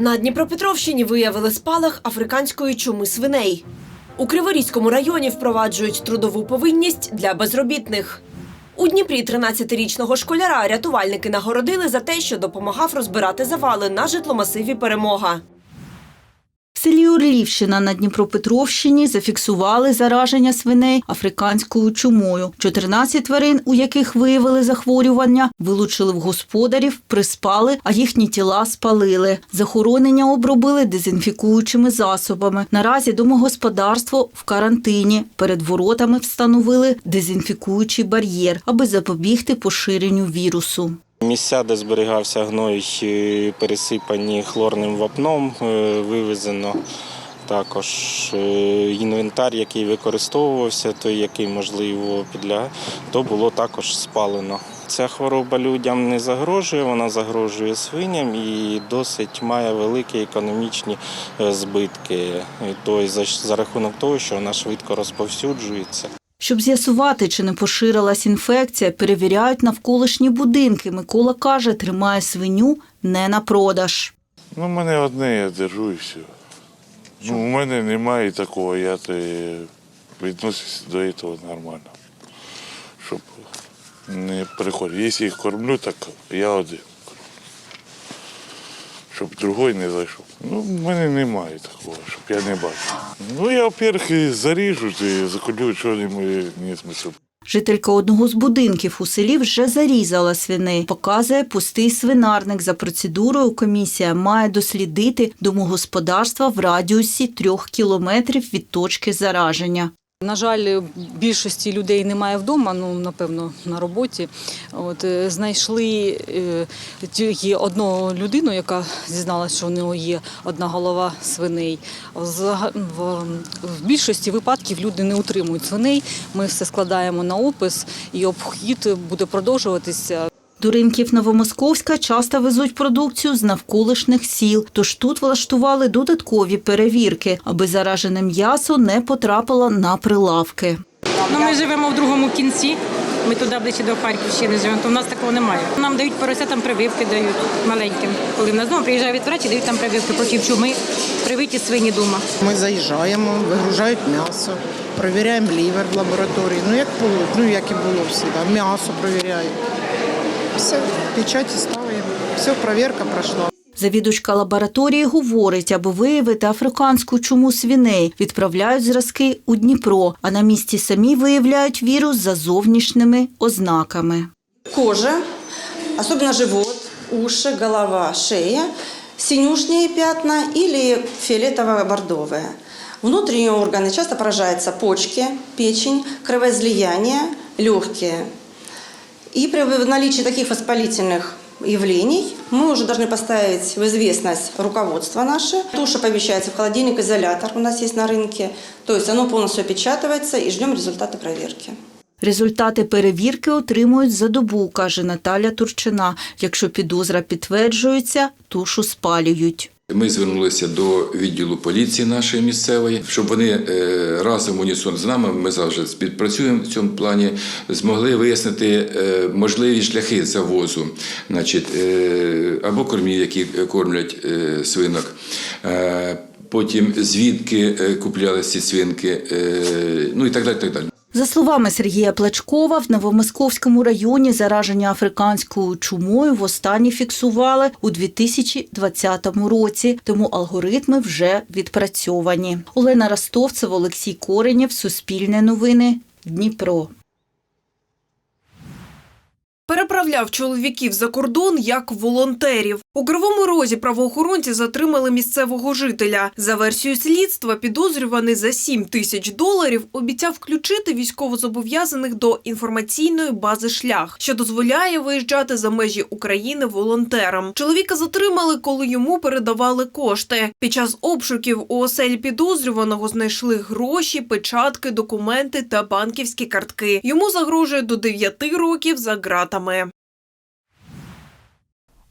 На Дніпропетровщині виявили спалах африканської чуми свиней. У Криворізькому районі впроваджують трудову повинність для безробітних. У Дніпрі 13-річного школяра рятувальники нагородили за те, що допомагав розбирати завали на житломасиві перемога. Селі Орлівщина на Дніпропетровщині зафіксували зараження свиней африканською чумою. 14 тварин, у яких виявили захворювання, вилучили в господарів, приспали, а їхні тіла спалили. Захоронення обробили дезінфікуючими засобами. Наразі домогосподарство в карантині. Перед воротами встановили дезінфікуючий бар'єр, аби запобігти поширенню вірусу. Місця, де зберігався гной, е, пересипані хлорним вапном, е, вивезено. Також е, інвентар, який використовувався, той, який можливо підлягає, то було також спалено. Ця хвороба людям не загрожує, вона загрожує свиням і досить має великі економічні збитки. І то за, за рахунок того, що вона швидко розповсюджується. Щоб з'ясувати, чи не поширилась інфекція, перевіряють навколишні будинки. Микола каже, тримає свиню не на продаж. Ну, в мене одне, я держу і все. Ну, у мене немає такого, я відносився до цього нормально. Щоб не приходити. Якщо їх кормлю, так я один. Щоб другий не зайшов. Ну, в мене немає такого, щоб я не бачив. Ну, я, во-первых, заріжу і заколю, що ні смисл. Жителька одного з будинків у селі вже зарізала свини. Показує пустий свинарник. За процедурою комісія має дослідити домогосподарства в радіусі трьох кілометрів від точки зараження. На жаль, більшості людей немає вдома, ну напевно на роботі. От е, знайшли е, тільки одну людину, яка зізналася, що у нього є одна голова свиней. В більшості випадків люди не утримують свиней. Ми все складаємо на опис, і обхід буде продовжуватися. До ринків Новомосковська часто везуть продукцію з навколишніх сіл, тож тут влаштували додаткові перевірки, аби заражене м'ясо не потрапило на прилавки. Ну, ми живемо в другому кінці. Ми туди ближче до Харківщини живемо, то в нас такого немає. Нам дають поросятам прививки, дають маленьким. Коли в нас знову приїжджає від врачі, дають там прививки проти чуми, привиті свині дома. Ми заїжджаємо, вигружають м'ясо, перевіряємо лівер в лабораторії. Ну як було, ну як і було всі, да, м'ясо перевіряють Все, печаті ставимо. Все, перевірка пройшла. Завідувачка лабораторії говорить, аби виявити африканську чуму свиней, відправляють зразки у Дніпро, а на місці самі виявляють вірус за зовнішніми ознаками. кожа, особенно живот, уши, голова, шея, синюшные пятна или фиолетово-бордовые. Внутренние органы часто поражаются почки, печень, кровоизлияние, легкие. И при наличии таких воспалительных явлений мы уже должны поставить в известность руководство наше. Туша помещается в холодильник-изолятор, у нас есть на рынке. То есть оно полностью опечатывается и ждем результаты проверки. Результати перевірки отримують за добу, каже Наталя Турчина. Якщо підозра підтверджується, тушу спалюють. Ми звернулися до відділу поліції нашої місцевої, щоб вони е, разом унісон з нами, ми завжди співпрацюємо в цьому плані, змогли вияснити е, можливі шляхи завозу, значить, е, або кормів, які кормлять свинок. Потім звідки куплялися ці свинки, ну і так далі. Так далі. За словами Сергія Плачкова, в Новомосковському районі зараження африканською чумою востаннє фіксували у 2020 році, тому алгоритми вже відпрацьовані. Олена Ростовцева, Олексій Коренєв, Суспільне новини, Дніпро. Переправляв чоловіків за кордон як волонтерів. У Кривому Розі правоохоронці затримали місцевого жителя. За версією слідства, підозрюваний за 7 тисяч доларів обіцяв включити військовозобов'язаних до інформаційної бази шлях, що дозволяє виїжджати за межі України волонтерам. Чоловіка затримали, коли йому передавали кошти. Під час обшуків у оселі підозрюваного знайшли гроші, печатки, документи та банківські картки. Йому загрожує до 9 років за ґратами.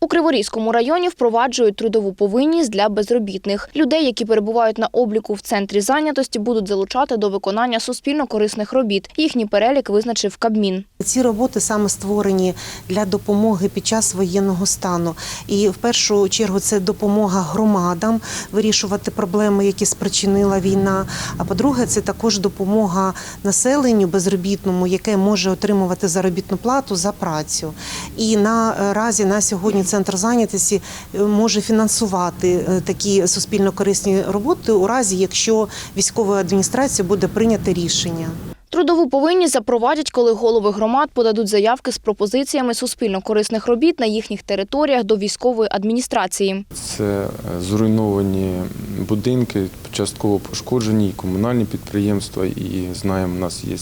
У Криворізькому районі впроваджують трудову повинність для безробітних. Людей, які перебувають на обліку в центрі зайнятості, будуть залучати до виконання суспільно-корисних робіт. Їхній перелік визначив Кабмін. Ці роботи саме створені для допомоги під час воєнного стану. І в першу чергу це допомога громадам вирішувати проблеми, які спричинила війна. А по-друге, це також допомога населенню безробітному, яке може отримувати заробітну плату за працю. І наразі на сьогодні центр зайнятості е, може фінансувати е, такі суспільно корисні роботи у разі, якщо військовою адміністрацією буде прийнято рішення. Трудову повинність запровадять, коли голови громад подадуть заявки з пропозиціями суспільно-корисних робіт на їхніх територіях до військової адміністрації. Це е, зруйновані будинки, частково пошкоджені, і комунальні підприємства, і знаємо, у нас є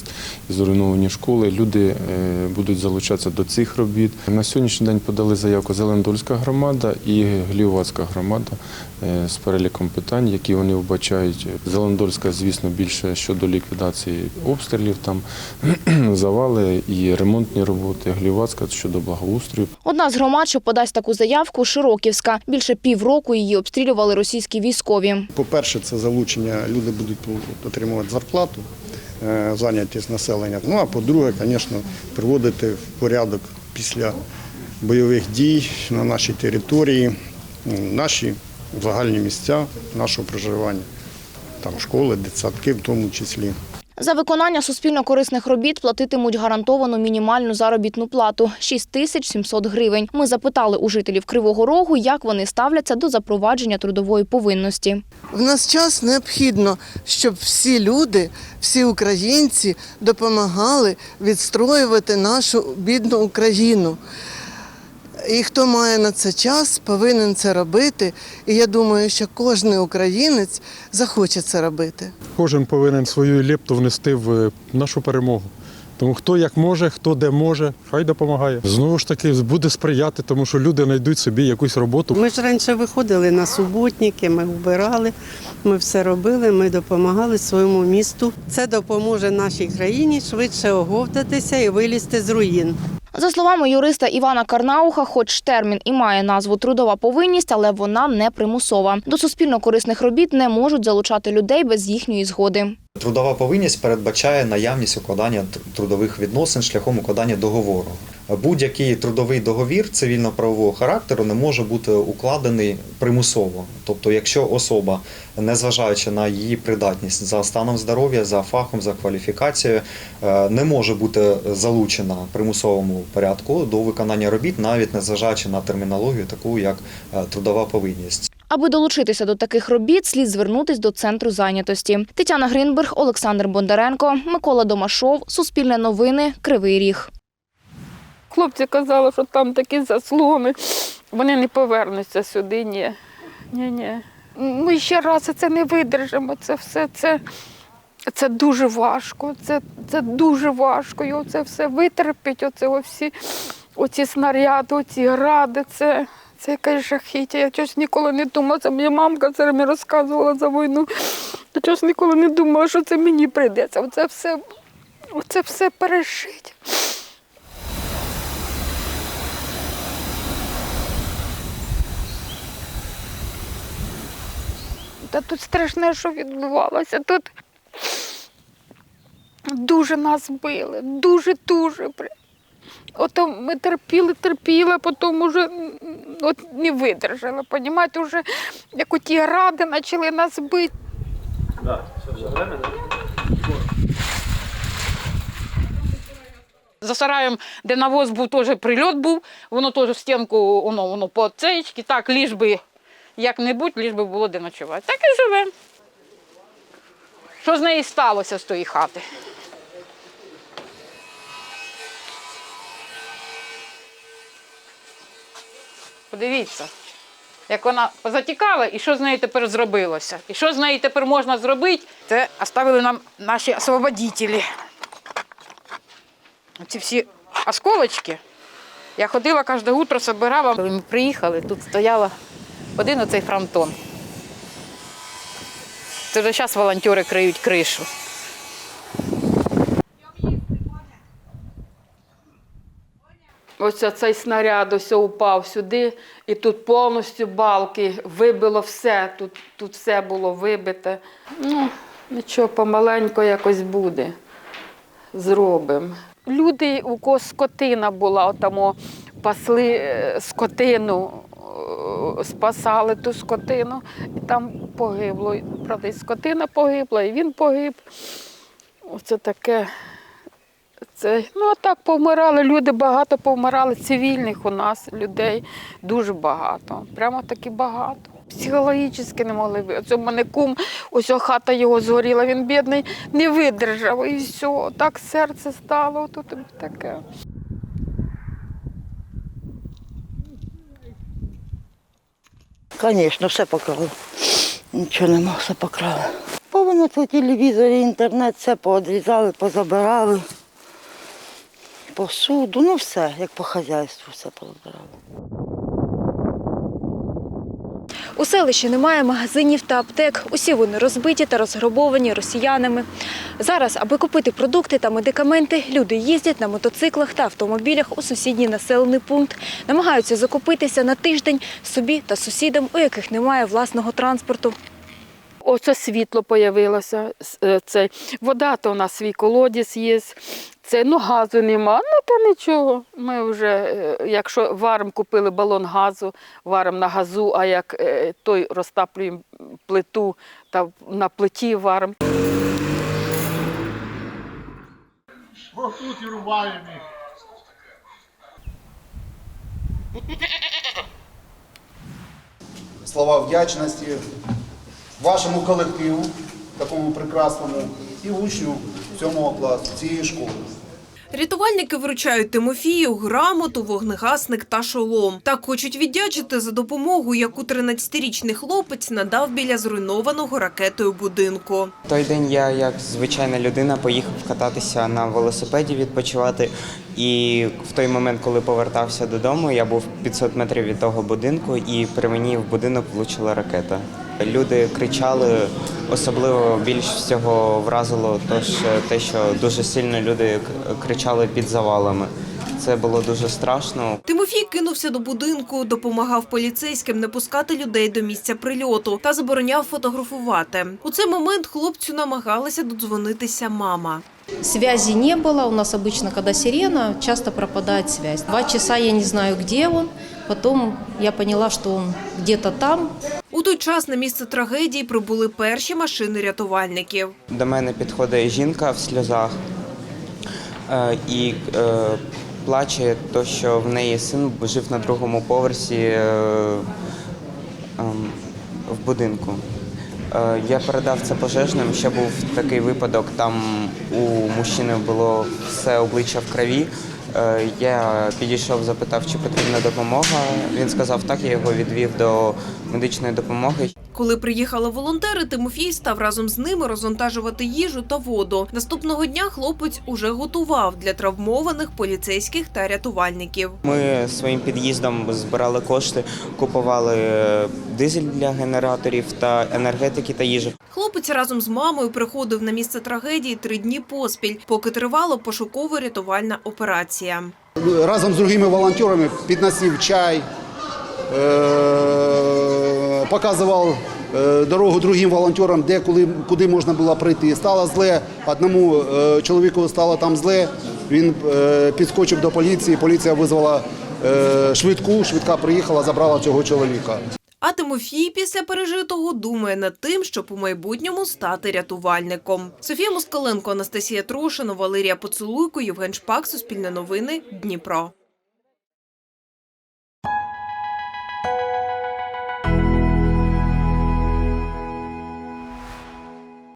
і зруйновані школи. Люди е, будуть залучатися до цих робіт. На сьогоднішній день подали заявку Зелендольська громада і Глівацька громада е, з переліком питань, які вони вбачають. Зелендольська, звісно, більше щодо ліквідації обстрілів, там завали і ремонтні роботи. Глівацька щодо благоустрою. Одна з громад, що подасть таку заявку, Широківська. Більше півроку її обстрілювали російські військові. По-перше, це залучення, люди будуть отримувати зарплату, е, зайнятість населення. Ну а по-друге, звісно, приводити в порядок після бойових дій на нашій території, наші загальні місця нашого проживання, там школи, дитсадки в тому числі. За виконання суспільно-корисних робіт платитимуть гарантовану мінімальну заробітну плату – 6 тисяч 700 гривень. Ми запитали у жителів Кривого Рогу, як вони ставляться до запровадження трудової повинності. В нас час необхідно, щоб всі люди, всі українці допомагали відстроювати нашу бідну Україну. І хто має на це час, повинен це робити. І я думаю, що кожен українець захоче це робити. Кожен повинен свою лепту внести в нашу перемогу. Тому хто як може, хто де може, хай допомагає. Знову ж таки, буде сприяти, тому що люди знайдуть собі якусь роботу. Ми ж раніше виходили на суботники, ми вбирали, ми все робили, ми допомагали своєму місту. Це допоможе нашій країні швидше оговтатися і вилізти з руїн. За словами юриста Івана Карнауха, хоч термін і має назву трудова повинність, але вона не примусова. До суспільно-корисних робіт не можуть залучати людей без їхньої згоди. Трудова повинність передбачає наявність укладання трудових відносин шляхом укладання договору. Будь-який трудовий договір цивільно-правового характеру не може бути укладений примусово. Тобто, якщо особа, незважаючи на її придатність за станом здоров'я, за фахом, за кваліфікацією, е, не може бути залучена примусовому порядку до виконання робіт, навіть незважаючи на термінологію, таку як е, трудова повинність. Аби долучитися до таких робіт, слід звернутись до центру зайнятості. Тетяна Гринберг, Олександр Бондаренко, Микола Домашов, Суспільне новини, Кривий Ріг. Хлопці казали, що там такі заслони, вони не повернуться сюди. Ні. Ні, ні. Ми ще раз це не видержимо. Це все це, це дуже важко. Це, це дуже важко. І оце все витерпіть, оце всі, оці снаряди, оці гради. Це, це якесь жахіття. Я щось ніколи не думала. Це моя мамка це мені розказувала за війну. Я щось ніколи не думала, що це мені прийдеться. Оце все, оце все пережити. Та тут страшне, що відбувалося. Тут дуже нас били, дуже-дуже. Ото ми терпіли, терпіли, а потім уже от не видержали. Понімаєте, вже як оті гради почали нас бити. За сараєм, де навоз був, теж прильот був, воно теж в стінку, воно, воно по цеечки, так, ліж би як-небудь, ліж би було де ночувати. Так і живемо. Що з неї сталося з тої хати? Подивіться, як вона позатікала і що з нею тепер зробилося. І що з нею тепер можна зробити, це оставили нам наші освободителі. Ці всі осколочки. Я ходила кожне утро, збирала. Коли ми приїхали, тут стояла один оцей фронтон. Це вже зараз волонтери криють кришу. Ось цей снаряд ось упав сюди, і тут повністю балки вибило все. Тут, тут все було вибите. Ну, нічого, помаленько якось буде. Зробимо. Люди, у кого скотина була, отамо пасли е, скотину, спасали ту скотину, і там погибло. Правда, і скотина погибла, і він погиб. Оце таке. Це, ну, а так повмирали, люди багато повмирали, цивільних у нас людей дуже багато. Прямо таки багато. Психологічно не могли ви. Оце в мене кум, ось хата його згоріла, він бідний, не видержав. І все, так серце стало, тут таке. Звісно, все покрали. Нічого нема, все покрали. Повинно тут телевізорі, інтернет, все поодрізали, позабирали. Посуду, ну все, як по хазяйству, все позабирали. У селищі немає магазинів та аптек. Усі вони розбиті та розграбовані росіянами. Зараз, аби купити продукти та медикаменти, люди їздять на мотоциклах та автомобілях у сусідній населений пункт. Намагаються закупитися на тиждень собі та сусідам, у яких немає власного транспорту. Оце світло появилося. с- е, вода, то у нас свій колодязь є. Це, ну, газу нема, ну то нічого. Ми вже, е, якщо варимо, купили балон газу, варимо на газу, а як е, той розтаплюємо плиту та на плиті варимо. Тут і рубаємо їх. Слова вдячності вашому колективу, такому прекрасному, і учню цьому класу, цієї школи. Рятувальники вручають Тимофію грамоту, вогнегасник та шолом. Так хочуть віддячити за допомогу, яку 13-річний хлопець надав біля зруйнованого ракетою будинку. Той день я, як звичайна людина, поїхав кататися на велосипеді, відпочивати. І в той момент, коли повертався додому, я був 500 метрів від того будинку, і при мені в будинок влучила ракета. Люди кричали, особливо більш всього вразило тож те, що дуже сильно люди кричали під завалами. Це було дуже страшно. Тимофій кинувся до будинку, допомагав поліцейським не пускати людей до місця прильоту та забороняв фотографувати. У цей момент хлопцю намагалася додзвонитися мама. Связи не было. У нас обычно, когда сирена, часто пропадает связь. Два часа я не знаю, где он. Потом я поняла, что он где-то там. У той час на місце трагедії прибули перші машини рятувальників. До мене підходить жінка в сльозах е, і е, плаче, то, що в неї син жив на другому поверсі е, ем, в будинку. Я передав це пожежним. Ще був такий випадок. Там у мужчини було все обличчя в крові. Е, Я підійшов, запитав, чи потрібна допомога. Він сказав так, я його відвів до медичної допомоги. Коли приїхали волонтери, Тимофій став разом з ними розвантажувати їжу та воду. Наступного дня хлопець уже готував для травмованих поліцейських та рятувальників. Ми своїм під'їздом збирали кошти, купували е, дизель для генераторів та енергетики та їжі. Хлопець разом з мамою приходив на місце трагедії три дні поспіль, поки тривала пошуково-рятувальна операція. Разом з другими волонтерами підносив чай, е, показував е, дорогу другим волонтерам, де коли, куди можна було прийти. Стало зле, одному е, чоловіку стало там зле, він е, підскочив до поліції, поліція визвала е, швидку, швидка приїхала, забрала цього чоловіка. А Тимофій після пережитого думає над тим, щоб у майбутньому стати рятувальником. Софія Москаленко, Анастасія Трошина, Валерія Поцелуйко, Євген Шпак, Суспільне новини, Дніпро.